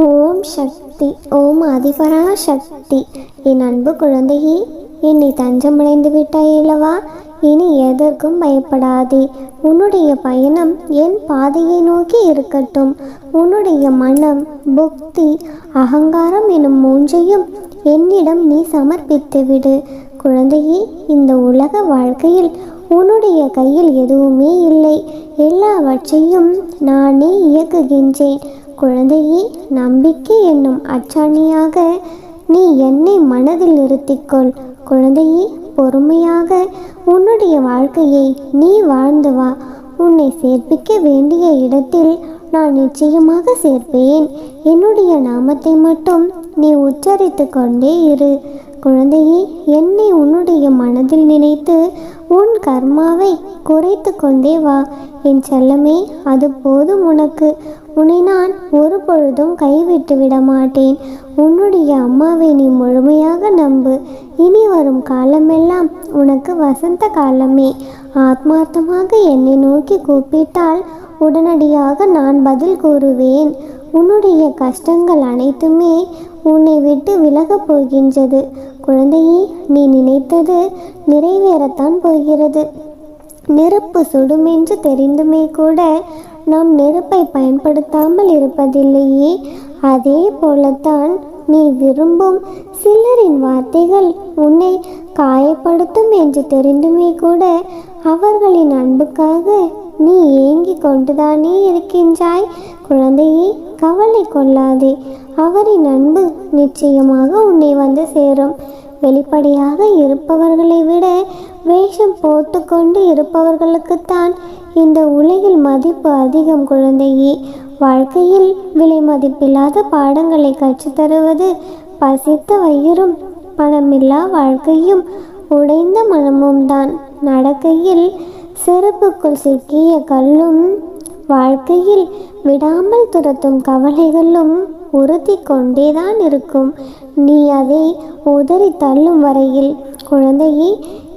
ஓம் சக்தி ஓம் அதிபரா சக்தி. என் அன்பு குழந்தையே என்னை தஞ்சமடைந்து விட்டாய் அல்லவா? இனி எதற்கும் பயப்படாதே. உன்னுடைய பயணம் என் பாதையை நோக்கி இருக்கட்டும். உன்னுடைய மனம் புக்தி அகங்காரம் எனும் மூன்றையும் என்னிடம் நீ சமர்ப்பித்து விடு. குழந்தையே இந்த உலக வாழ்க்கையில் உன்னுடைய கையில் எதுவுமே இல்லை. எல்லாவற்றையும் நானே இயக்குகின்றேன். குழந்தையே நம்பிக்கை என்னும் அச்சாணியாக நீ என்னை மனதில் நிறுத்திக்கொள் குழந்தையே பொறுமையாக உன்னுடைய வாழ்க்கையை நீ வாழ்ந்து வா. உன்னை சேர்ப்பிக்க வேண்டிய இடத்தில் நான் நிச்சயமாக சேர்ப்பேன். என்னுடைய நாமத்தை மட்டும் நீ உச்சரித்து கொண்டே இரு. குழந்தையே என்னை உன்னுடைய மனதில் நினைத்து உன் கர்மாவை குறைத்து கொண்டே வா. என் செல்லமே அது போதும் உனக்கு. உன்னை நான் ஒரு பொழுதும் கைவிட்டு விட மாட்டேன் உன்னுடைய அம்மாவை நீ முழுமையாக நம்பு. இனி வரும் காலமெல்லாம் உனக்கு வசந்த காலமே. ஆத்மார்த்தமாக என்னை நோக்கி கூப்பிட்டால் உடனடியாக நான் பதில் கூறுவேன். உன்னுடைய கஷ்டங்கள் அனைத்துமே உன்னை விட்டு விலகப் போகின்றது. குழந்தையே நீ நினைத்தது நிறைவேறத்தான் போகிறது. நெருப்பு சுடுமென்று தெரிந்துமே கூட நாம் நெருப்பை பயன்படுத்தாமல் இருப்பதில்லையே. அதே போலத்தான் நீ விரும்பும் சிலரின் வார்த்தைகள் உன்னை காயப்படுத்தும் என்று தெரிந்துமே கூட அவர்களின் அன்புக்காக நீ ஏங்கிக் கொண்டுதானே இருக்கின்றாய். குழந்தையே கவலை கொள்ளாதே. அவரின் அன்பு நிச்சயமாக உன்னை வந்து சேரும். வெளிப்படையாக இருப்பவர்களை விட வேஷம் போட்டுக்கொண்டு இருப்பவர்களுக்குத்தான் இந்த உலகில் மதிப்பு அதிகம் குழந்தையே. வாழ்க்கையில் விலை மதிப்பில்லாத பாடங்களை கற்றுத்தருவது பசித்த வயிறும் பணமில்லா வாழ்க்கையும் உடைந்த மனமும் தான். நடக்கையில் செருப்புக்குள் சிக்கிய கல்லும் வாழ்க்கையில் விடாமல் துரத்தும் கவலைகளும் உறுத்தி கொண்டேதான் இருக்கும். நீ அதை உதறி தள்ளும் வரையில் குழந்தையை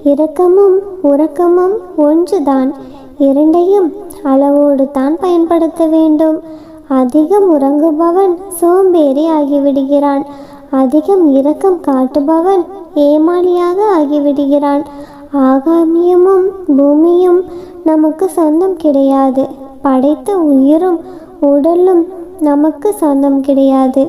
இரக்கமும் உறக்கமும் ஒன்றுதான். இரண்டையும் அளவோடு தான் பயன்படுத்த வேண்டும். அதிகம் உறங்குபவன் சோம்பேறி ஆகிவிடுகிறான். அதிகம் இரக்கம் காட்டுபவன் ஏமாளியாக ஆகிவிடுகிறான். ஆகாமியமும் பூமியும் நமக்கு சொந்தம் கிடையாது. படைத்த உயிரும் உடலும் நமக்கு சொந்தம் கிடையாது.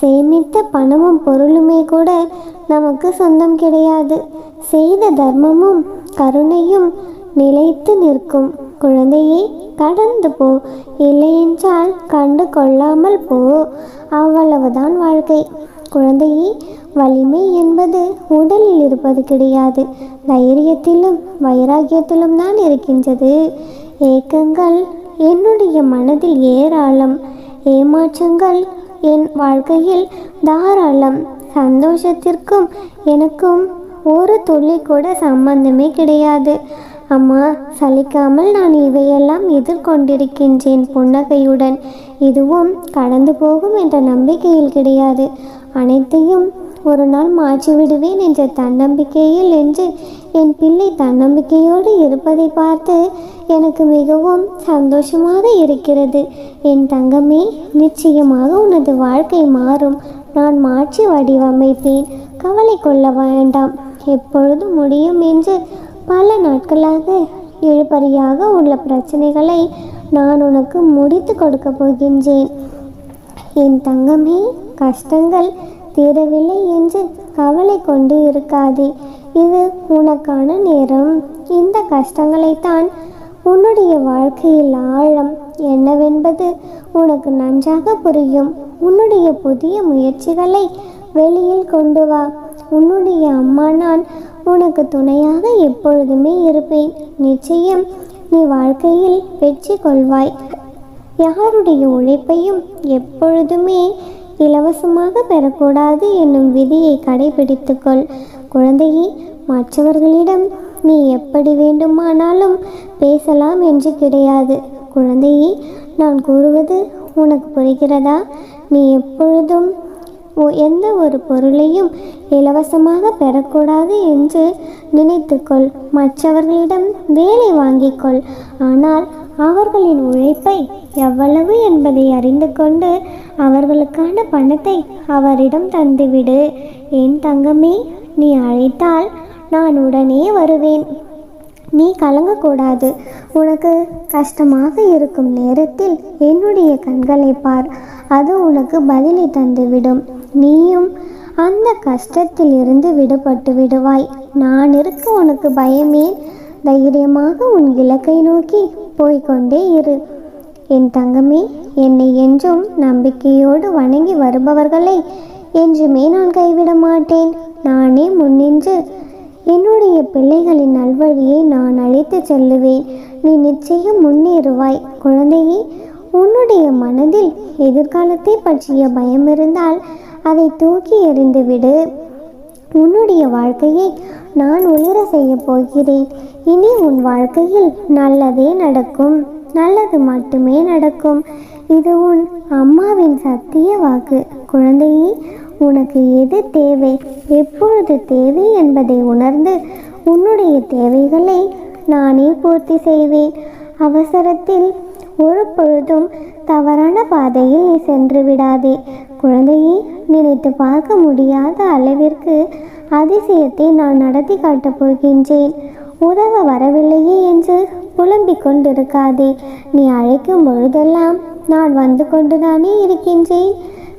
சேமித்த பணமும் பொருளுமே கூட நமக்கு சொந்தம் கிடையாது. செய்த தர்மமும் கருணையும் நிலைத்து நிற்கும். குழந்தையை கடந்து போ. இல்லையென்றால் கண்டு கொள்ளாமல் போ. அவ்வளவுதான் வாழ்க்கை. குழந்தையை வலிமை என்பது உடலில் இருப்பது கிடையாது. தைரியத்திலும் வைராகியத்திலும் தான் இருக்கின்றது. ஏக்கங்கள் என்னுடைய மனதில் ஏராளம். ஏமாற்றங்கள் என் வாழ்க்கையில் தாராளம். சந்தோஷத்திற்கும் எனக்கும் ஒரு துளி கூட சம்பந்தமே கிடையாது. அம்மா சலிக்காமல் நான் இவையெல்லாம் எதிர்கொண்டிருக்கின்றேன் புன்னகையுடன். இதுவும் கடந்து போகும் என்ற நம்பிக்கையில் கிடையாது. அனைத்தையும் ஒரு நாள் மாற்றி விடுவேன் என்ற தன்னம்பிக்கையில் என்று என் பிள்ளை தன்னம்பிக்கையோடு இருப்பதை பார்த்து எனக்கு மிகவும் சந்தோஷமாக இருக்கிறது. என் தங்கமே நிச்சயமாக உனது வாழ்க்கை மாறும். நான் மாற்றி வடிவமைப்பேன். கவலை கொள்ள வேண்டாம். எப்பொழுது முடியும் என்று பல நாட்களாக இழுபறியாக உள்ள பிரச்சனைகளை நான் உனக்கு முடித்து கொடுக்க போகின்றேன். என் தங்கமே கஷ்டங்கள் தீரவில்லை என்று கவலை கொண்டு இருக்காதே. இது உனக்கான நேரம். இந்த கஷ்டங்களை தான் உன்னுடைய வாழ்க்கையில் ஆழம் என்னவென்பது உனக்கு நன்றாக புரியும். உன்னுடைய புதிய முயற்சிகளை வெளியில் கொண்டு வா. உன்னுடைய அம்மா நான் உனக்கு துணையாக எப்பொழுதுமே இருப்பேன். நிச்சயம் நீ வாழ்க்கையில் வெற்றி கொள்வாய். யாருடைய உழைப்பையும் எப்பொழுதுமே இலவசமாக பெறக்கூடாது என்னும் விதியை கடைபிடித்துக்கொள். குழந்தையே மற்றவர்களிடம் நீ எப்படி வேண்டுமானாலும் பேசலாம் என்று கிடையாது. குழந்தையே நான் கூறுவது உனக்கு புரிகிறதா? நீ எப்பொழுதும் எந்த ஒரு பொருளையும் இலவசமாக பெறக்கூடாது என்று நினைத்துக்கொள். மற்றவர்களிடம் வேலை வாங்கிக்கொள். ஆனால் அவர்களின் உழைப்பை எவ்வளவு என்பதை அறிந்து கொண்டு அவர்களுக்கான பணத்தை அவரிடம் தந்துவிடு. என் தங்கமே நீ அழைத்தால் நான் உடனே வருவேன். நீ கலங்கக்கூடாது. உனக்கு கஷ்டமாக இருக்கும் நேரத்தில் என்னுடைய கண்களை பார். அது உனக்கு பதிலை தந்துவிடும். நீயும் அந்த கஷ்டத்தில் இருந்து விடுபட்டு விடுவாய். நான் இருக்க உனக்கு பயமே. தைரியமாக உன் இலக்கை நோக்கி போய்க்கொண்டே இரு. என் தங்கமே என்னை என்றும் நம்பிக்கையோடு வணங்கி வருபவர்களை என்றுமே நான் கைவிட மாட்டேன். நானே முன்னின்று என்னுடைய பிள்ளைகளின் நல்வழியை நான் அழைத்து செல்லுவேன். நீ நிச்சயம் முன்னேறுவாய். குழந்தையே உன்னுடைய மனதில் எதிர்காலத்தை பற்றிய பயம் இருந்தால் அதை தூக்கி எறிந்துவிடு உன்னுடைய வாழ்க்கையை நான் உயர செய்ய போகிறேன். இனி உன் வாழ்க்கையில் நல்லதே நடக்கும். நல்லது மட்டுமே நடக்கும். இது உன் அம்மாவின் சத்திய வாக்கு. குழந்தையே உனக்கு எது தேவை? எப்பொழுது தேவை என்பதை உணர்ந்து உன்னுடைய தேவைகளை நானே பூர்த்தி செய்வேன். அவசரத்தில் ஒரு பொழுதும் தவறான பாதையில் நீ சென்று விடாதே. குழந்தையை நினைத்து பார்க்க முடியாத அளவிற்கு அதிசயத்தை நான் நடத்தி காட்டப் போகின்றேன். உதவ வரவில்லையே என்று புலம்பிக் கொண்டிருக்காதே. நீ அழைக்கும் பொழுதெல்லாம் நான் வந்து கொண்டுதானே இருக்கின்றேன்.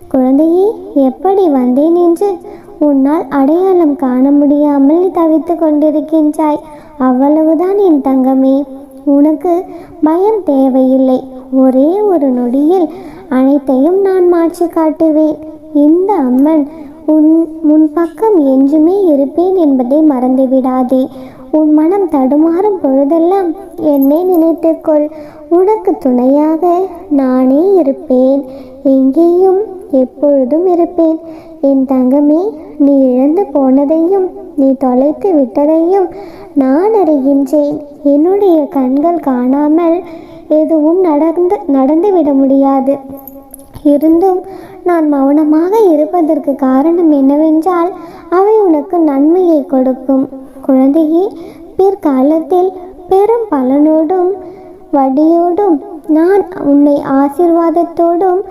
குழந்தையே எப்படி வந்தேன் என்று உன்னால் அடையாளம் காண முடியாமல் தவித்து கொண்டிருக்கின்றாய். அவ்வளவுதான் என் தங்கமே. உனக்கு பயம் தேவையில்லை. ஒரே ஒரு நொடியில் அனைத்தையும் நான் மாற்றி காட்டுவேன். இந்த அம்மன் உன் முன் பக்கம் என்றுமே இருப்பேன் என்பதை மறந்துவிடாதே. உன் மனம் தடுமாறும் பொழுதெல்லாம் என்னை நினைத்துக்கொள். உனக்கு துணையாக நானே இருப்பேன். எங்கேயும் எப்பொழுதும் இருப்பேன். என் தங்கமே நீ இழந்து போனதையும் நீ தொலைத்து விட்டதையும் நான் அறிகின்றேன். என்னுடைய கண்கள் காணாமல் எதுவும் நடந்து நடந்துவிட முடியாது. இருந்தும் நான் மௌனமாக இருப்பதற்கு காரணம் என்னவென்றால் அவை உனக்கு நன்மையை கொடுக்கும். குழந்தையே பிற்காலத்தில் பெரும் பலனோடும் வடியோடும் நான் உன்னை ஆசிர்வாதத்தோடும்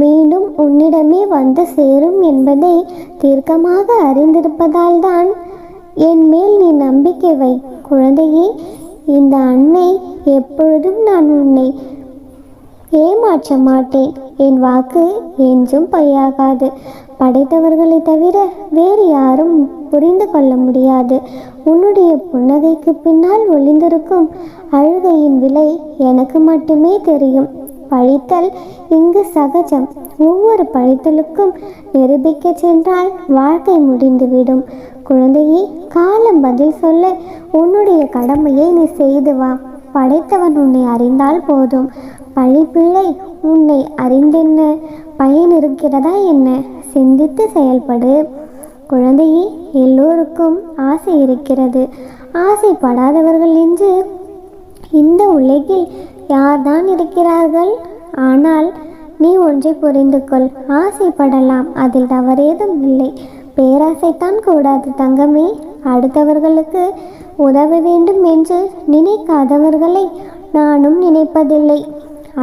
மீண்டும் உன்னிடமே வந்து சேரும் என்பதை தீர்க்கமாக அறிந்திருப்பதால் தான் என் மேல் நீ நம்பிக்கை வை. குழந்தையே இந்த அன்னை எப்பொழுதும் நான் உன்னை ஏமாற்ற மாட்டேன். என் வாக்கு என்றும் பொய்யாகாது படைத்தவர்களை தவிர வேறு யாரும் புரிந்து கொள்ள முடியாது. உன்னுடைய புன்னகைக்கு பின்னால் ஒளிந்திருக்கும் அழுகையின் விலை எனக்கு மட்டுமே தெரியும். பழித்தல் இங்கு சகஜம். ஒவ்வொரு பழித்தலுக்கும் நிரூபிக்க சென்றால் வாழ்க்கை முடிந்துவிடும். குழந்தையே காலம் பதில் சொல்ல உன்னுடைய கடமையை நீ செய்து வா. படைத்தவன் உன்னை அறிந்தால் போதும். பழிப்பிள்ளை உன்னை அறிந்தென்ன? பயன் இருக்கிறதா என்ன? சிந்தித்து செயல்படு. குழந்தையே எல்லோருக்கும் ஆசை இருக்கிறது. ஆசைப்படாதவர்கள் என்று இந்த உலகில் யார்தான் இருக்கிறார்கள்? ஆனால் நீ ஒன்றை புரிந்து கொள் ஆசைப்படலாம். அதில் தவறேதும் இல்லை. பேராசைத்தான் கூடாது தங்கமே. அடுத்தவர்களுக்கு உதவ வேண்டும் என்று நினைக்காதவர்களை நானும் நினைப்பதில்லை.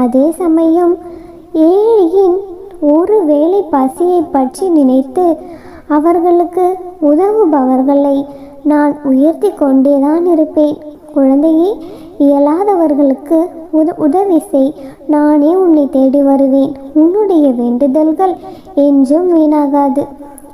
அதே சமயம் ஏழையின் ஒரு வேளை பசியை பற்றி நினைத்து அவர்களுக்கு உதவுபவர்களை நான் உயர்த்தி கொண்டேதான் இருப்பேன். குழந்தையை இயலாதவர்களுக்கு உத உதவி செய். நானே உன்னை தேடி வருவேன். உன்னுடைய வேண்டுதல்கள் என்றும் வீணாகாது.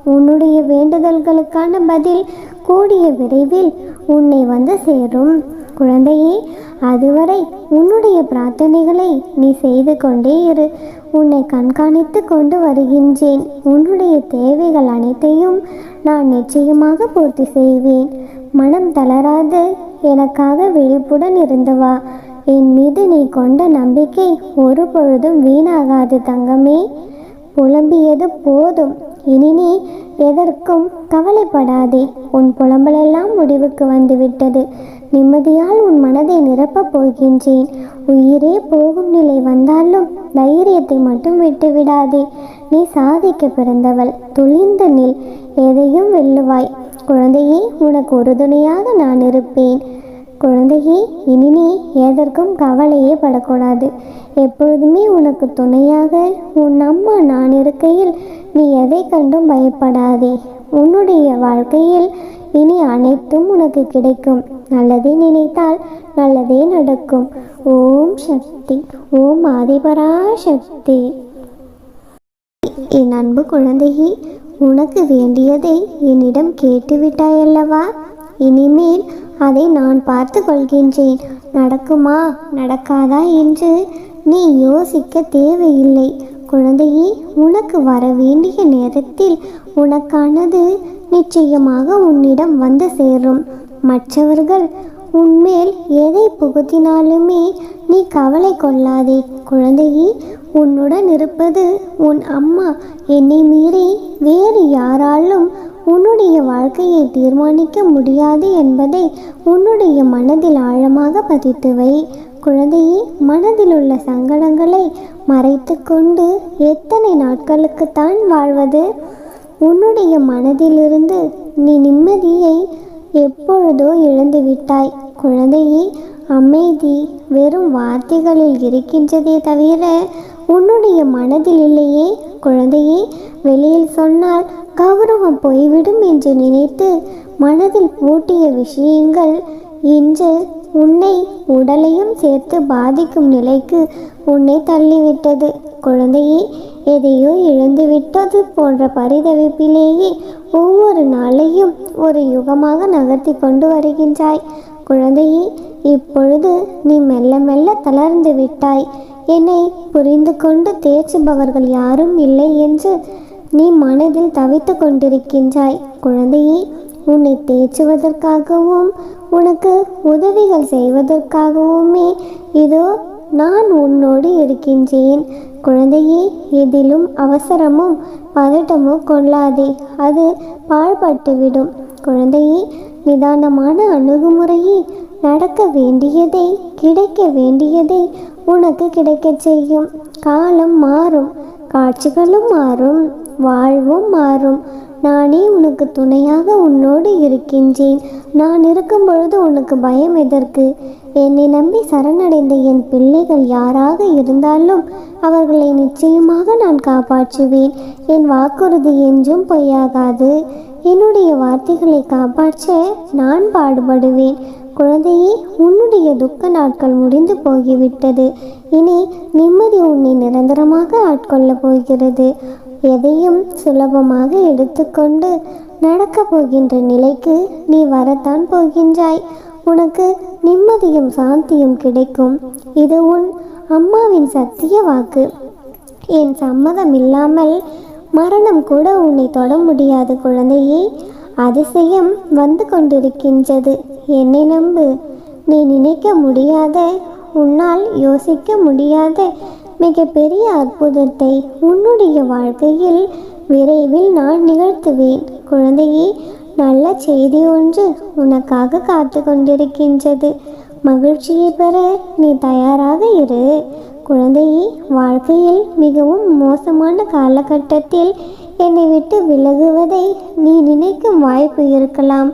உன்னுடைய வேண்டுதல்களுக்கான பதில் கூடிய விரைவில் உன்னை வந்து சேரும். குழந்தையே அதுவரை உன்னுடைய பிரார்த்தனைகளை நீ செய்து கொண்டே இரு. உன்னை கண்காணித்து கொண்டு வருகின்றேன். உன்னுடைய தேவைகள் அனைத்தையும் நான் நிச்சயமாக பூர்த்தி செய்வேன். மனம் தளராது. எனக்காக விழிப்புடன் இருந்து வா. என் மீது நீ கொண்ட நம்பிக்கை ஒரு பொழுதும் வீணாகாது தங்கமே. புலம்பியது போதும். இனி நீ எதற்கும் கவலைப்படாதே. உன் புலம்பலெல்லாம் முடிவுக்கு வந்துவிட்டது. நிம்மதியால் உன் மனதை நிரப்பப் போகின்றேன். உயிரே போகும் நிலை வந்தாலும் தைரியத்தை மட்டும் விட்டு விடாதே நீ சாதிக்க பிறந்தவள். துளிந்த நில். எதையும் வெல்லுவாய். குழந்தையே உனக்கு உறுதுணையாக நான் இருப்பேன். குழந்தையே இனி நீ எதற்கும் கவலையே படக்கூடாது. எப்பொழுதுமே உனக்கு துணையாக உன் அம்மா நான் இருக்கையில் நீ எதை கண்டும் பயப்படாதே. உன்னுடைய வாழ்க்கையில் இனி அனைத்தும் உனக்கு கிடைக்கும். நல்லதே நினைத்தால் நல்லதே நடக்கும். ஓம் சக்தி ஓம் ஆதிபரா சக்தி என் அன்பு குழந்தையே உனக்கு வேண்டியதை என்னிடம் கேட்டுவிட்டாயல்லவா? இனிமேல் அதை நான் பார்த்து கொள்கின்றேன். நடக்குமா? நடக்காதா என்று நீ யோசிக்க தேவையில்லை. குழந்தையே உனக்கு வர வேண்டிய நேரத்தில் உனக்கானது நிச்சயமாக உன்னிடம் வந்து சேரும். மற்றவர்கள் உன்மேல் எதை புகுத்தினாலுமே நீ கவலை கொள்ளாதே. குழந்தையே உன்னுடன் இருப்பது உன் அம்மா. என்னை மீறி வேறு யாராலும் உன்னுடைய வாழ்க்கையை தீர்மானிக்க முடியாது என்பதை உன்னுடைய மனதில் ஆழமாக பதித்து வை. குழந்தையே மனதில் உள்ள சங்கடங்களை மறைத்து கொண்டு எத்தனை நாட்களுக்குத்தான் வாழ்வது? உன்னுடைய மனதிலிருந்து நீ நிம்மதியை எப்பொழுதோ இழந்துவிட்டாய் குழந்தையே அமைதி வெறும் வார்த்தைகளில் இருக்கின்றதே தவிர உன்னுடைய மனதில் இல்லையே குழந்தையே. வெளியில் சொன்னால் கௌரவம் போய்விடும் என்று நினைத்து மனதில் பூட்டிய விஷயங்கள் இன்று உன்னை உடலையும் சேர்த்து பாதிக்கும் நிலைக்கு உன்னை தள்ளிவிட்டது. குழந்தையே எதையோ இழந்துவிட்டது போன்ற பரிதவிப்பிலேயே ஒவ்வொரு நாளையும் ஒரு யுகமாக நகர்த்தி கொண்டு வருகின்றாய். குழந்தையே இப்பொழுது நீ மெல்ல மெல்ல தளர்ந்து விட்டாய். என்னை புரிந்து கொண்டு தேய்ச்சுபவர்கள் யாரும் இல்லை என்று நீ மனதில் தவித்து கொண்டிருக்கின்றாய். குழந்தையே உன்னை தேற்றுவதற்காகவும் உனக்கு உதவிகள் செய்வதற்காகவுமே இதோ நான் உன்னோடு இருக்கின்றேன். குழந்தையே எதிலும் அவசரமும் பதட்டமும் கொள்ளாதே அது பாழ்பட்டுவிடும். குழந்தையே நிதானமான அணுகுமுறையே நடக்க வேண்டியதை கிடைக்க வேண்டியதை உனக்கு கிடைக்கச் செய்யும். காலம் மாறும் காட்சிகளும் மாறும் வாழ்வும் மாறும். நானே உனக்கு துணையாக உன்னோடு இருக்கின்றேன். நான் இருக்கும் பொழுது உனக்கு பயம் எதற்கு? என்னை நம்பி சரணடைந்த என் பிள்ளைகள் யாராக இருந்தாலும் அவர்களை நிச்சயமாக நான் காப்பாற்றுவேன். என் வாக்குறுதி என்றும் பொய்யாகாது. என்னுடைய வார்த்தைகளை காப்பாற்ற நான் பாடுபடுவேன். குழந்தையே உன்னுடைய துக்க நாட்கள் முடிந்து போகிவிட்டது. இனி நிம்மதி உன்னை நிரந்தரமாக ஆட்கொள்ளப் போகிறது. எதையும் சுலபமாக எடுத்துக்கொண்டு நடக்கப் போகின்ற நிலைக்கு நீ வரத்தான் போகின்றாய். உனக்கு நிம்மதியும் சாந்தியும் கிடைக்கும். இது உன் அம்மாவின் சத்திய வாக்கு. என் சம்மதம் இல்லாமல் மரணம் கூட உன்னை தொட முடியாது குழந்தையே. அதிசயம் வந்து கொண்டிருக்கின்றது. என்னை நம்பு. நீ நினைக்க முடியாத உன்னால் யோசிக்க முடியாத மிகப்பெரிய அற்புதத்தை உன்னுடைய வாழ்க்கையில் விரைவில் நான் நிகழ்த்துவேன். குழந்தையே நல்ல செய்தி ஒன்று உனக்காக காத்து கொண்டிருக்கின்றது. மகிழ்ச்சியை பெற நீ தயாராக இரு. குழந்தையே வாழ்க்கையில் மிகவும் மோசமான காலகட்டத்தில் என்னை விட்டு விலகுவதை நீ நினைக்கும் வாய்ப்பு இருக்கலாம்.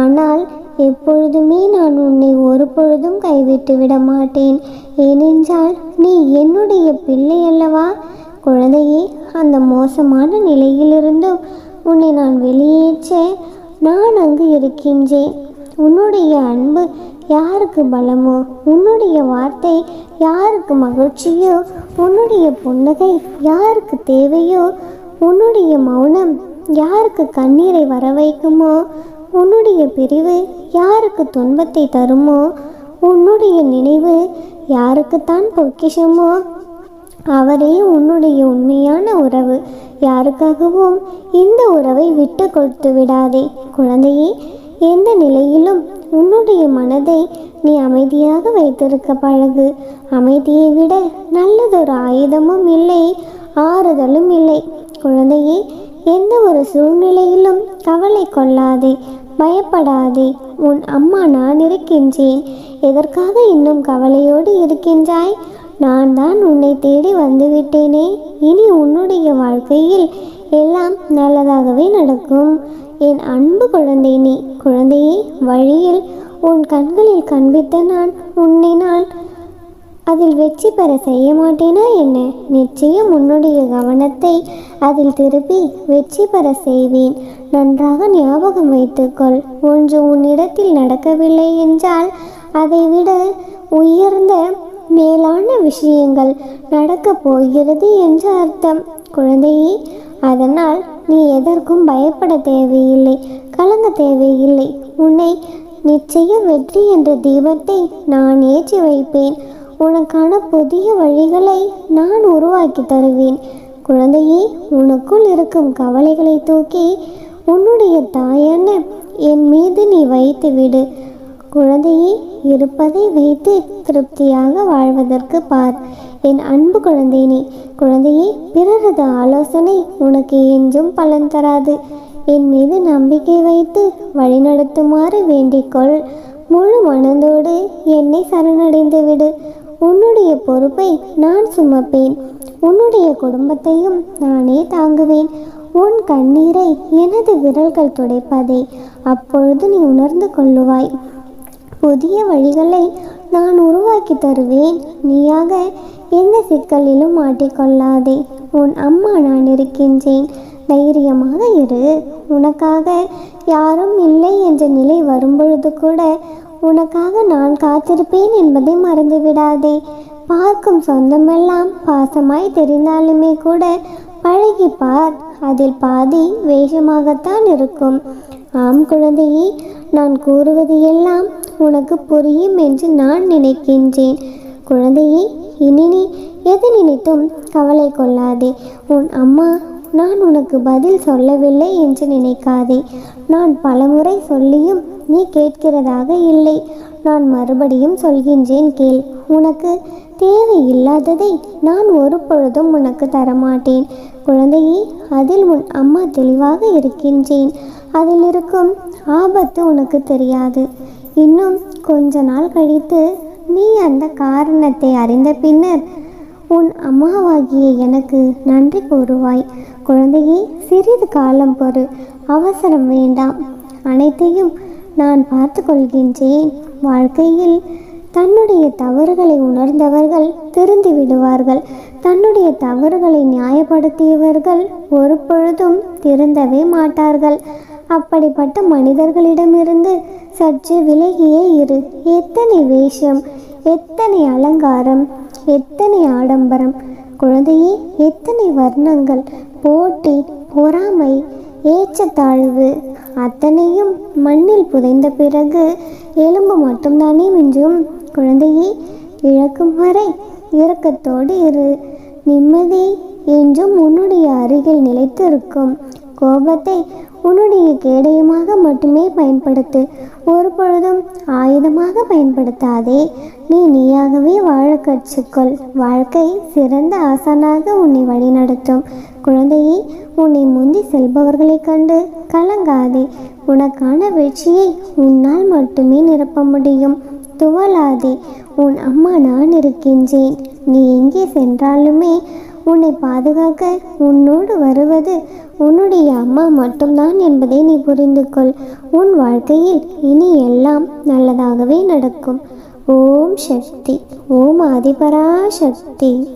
ஆனால் எப்பொழுதுமே நான் உன்னை ஒரு பொழுதும் கைவிட்டு விட மாட்டேன். ஏனென்றால் நீ என்னுடைய பிள்ளை அல்லவா? குழந்தையே அந்த மோசமான நிலையிலிருந்தும் உன்னை நான் வெளியேற்ற நான் அங்கு இருக்கின்றேன். உன்னுடைய அன்பு யாருக்கு பலமோ உன்னுடைய வார்த்தை யாருக்கு மகிழ்ச்சியோ உன்னுடைய புன்னகை யாருக்கு தேவையோ உன்னுடைய மௌனம் யாருக்கு கண்ணீரை வர வைக்குமோ உன்னுடைய பிரிவு யாருக்கு துன்பத்தை தருமோ உன்னுடைய நினைவு யாருக்குத்தான் பொக்கிஷமோ அவரே உன்னுடைய உண்மையான உறவு. யாருக்காகவும் இந்த உறவை விட்டு கொடுத்து விடாதே. குழந்தையே எந்த நிலையிலும் உன்னுடைய மனதை நீ அமைதியாக வைத்திருக்க பழகு. அமைதியை விட நல்லதொரு ஆயுதமும் இல்லை ஆறுதலும் இல்லை. குழந்தையே எந்த ஒரு சூழ்நிலையிலும் கவலை கொள்ளாதே பயப்படாதே. உன் அம்மா நான் இருக்கின்றேன். எதற்காக இன்னும் கவலையோடு இருக்கின்றாய்? நான் தான் உன்னை தேடி வந்துவிட்டேனே. இனி உன்னுடைய வாழ்க்கையில் எல்லாம் நல்லதாகவே நடக்கும். என் அன்பு குழந்தை நீ குழந்தையே வழியில் உன் கண்களில் காண்பித்த நான் உன்னை நான் அதில் வெற்றி பெற செய்ய மாட்டேனா என்ன? நிச்சயம் உன்னுடைய கவனத்தை அதில் திருப்பி வெற்றி பெற செய்வேன். நன்றாக ஞாபகம் வைத்துக்கொள். ஒன்று உன்னிடத்தில் நடக்கவில்லை என்றால் அதைவிட உயர்ந்த மேலான விஷயங்கள் நடக்கப் போகிறது என்று அர்த்தம். குழந்தையே அதனால் நீ எதற்கும் பயப்பட தேவையில்லை கலங்க தேவையில்லை. உன்னை நிச்சயம் வெற்றி என்ற தீபத்தை நான் ஏற்றி வைப்பேன். உனக்கான புதிய வழிகளை நான் உருவாக்கி தருவேன். குழந்தையே உனக்குள் இருக்கும் கவலைகளை தூக்கி உன்னுடைய தாயான என் மீது நீ வைத்து விடு. குழந்தையே இருப்பதை வைத்து திருப்தியாக வாழ்வதற்கு பார். என் அன்பு குழந்தை நீ குழந்தையே பிறரது ஆலோசனை உனக்கு என்றும் பலன் தராது. என் மீது நம்பிக்கை வைத்து வழிநடத்துமாறு வேண்டிக்கொள். முழு மனதோடு என்னை சரணடைந்து விடு. உன்னுடைய பொறுப்பை நான் சுமப்பேன். உன்னுடைய குடும்பத்தையும் நானே தாங்குவேன். உன் கண்ணீரை எனது விரல்கள் துடைப்பதை. அப்பொழுது நீ உணர்ந்து கொள்ளுவாய். புதிய வழிகளை நான் உருவாக்கி தருவேன். நீயாக எந்த சிக்கலிலும் மாட்டிக்கொள்ளாதே. உன் அம்மா நான் இருக்கின்றேன். தைரியமாக இரு. உனக்காக யாரும் இல்லை என்ற நிலை வரும்பொழுது கூட உனக்காக நான் காத்திருப்பேன் என்பதை மறந்துவிடாதே. பார்க்கும் சொந்தமெல்லாம் பாசமாய் தெரிந்தாலுமே கூட பழகி பார். அதில் பாதி வேஷமாகத்தான் இருக்கும். ஆம் குழந்தையே நான் கூறுவது எல்லாம் உனக்கு புரியும் என்று நான் நினைக்கின்றேன். குழந்தையே இனி நீ எது நினைத்தும் கவலை கொள்ளாதே. உன் அம்மா நான் உனக்கு பதில் சொல்லவில்லை என்று நினைக்காதே. நான் பலமுறை சொல்லியும் நீ கேட்கிறதாக இல்லை. நான் மறுபடியும் சொல்கின்றேன் கேள். உனக்கு தேவையில்லாததை நான் ஒரு பொழுதும் உனக்கு தரமாட்டேன். குழந்தையே அதில் உன் அம்மா தெளிவாக இருக்கின்றேன். அதில் இருக்கும் ஆபத்து உனக்கு தெரியாது. இன்னும் கொஞ்ச நாள் கழித்து நீ அந்த காரணத்தை அறிந்த பின்னர் உன் அம்மாவாகிய எனக்கு நன்றி கூறுவாய். குழந்தையே சிறிது காலம் பொறு. அவசரம் வேண்டாம். அனைத்தையும் நான் பார்த்து கொள்கின்றேன். வாழ்க்கையில் தன்னுடைய தவறுகளை உணர்ந்தவர்கள் திருந்தி விடுவார்கள். தன்னுடைய தவறுகளை நியாயப்படுத்தியவர்கள் ஒரு பொழுதும் திருந்தவே மாட்டார்கள். அப்படிப்பட்ட மனிதர்களிடமிருந்து சற்று விலகியே இரு. எத்தனை வேஷம் எத்தனை அலங்காரம் எத்தனை ஆடம்பரம். குழந்தையே எத்தனை வர்ணங்கள். போட்டி பொறாமை ஏற்றத்தாழ்வு. அத்தனையும் மண்ணில் புதைந்த பிறகு எலும்பு மட்டும்தானே மிஞ்சும். குழந்தையே இழக்கும் வரை இரக்கத்தோடு இரு. நிம்மதி என்றும் உன்னுடைய அருகில் நிலைத்திருக்கும். கோபத்தை உன்னுடைய கேடயமாக மட்டுமே பயன்படுத்து ஒரு பொழுதும் ஆயுதமாக பயன்படுத்தாதே. நீ நீயாகவே வாழ கற்றுக்கொள். வாழ்க்கை சிறந்த ஆசானாக உன்னை வழிநடத்தும். குழந்தையை உன்னை முந்தி செல்பவர்களைக் கண்டு கலங்காதே. உனக்கான வெற்றியை உன்னால் மட்டுமே நிரப்ப முடியும். துவலாதே உன் அம்மா நான் இருக்கின்றேன். நீ எங்கே சென்றாலுமே உன்னை பாதுகாக்க உன்னோடு வருவது உன்னுடைய அம்மா மட்டும்தான் என்பதை நீ புரிந்து கொள். உன் வாழ்க்கையில் இனி எல்லாம் நல்லதாகவே நடக்கும். ஓம் சக்தி. ஓம் ஆதிபரா சக்தி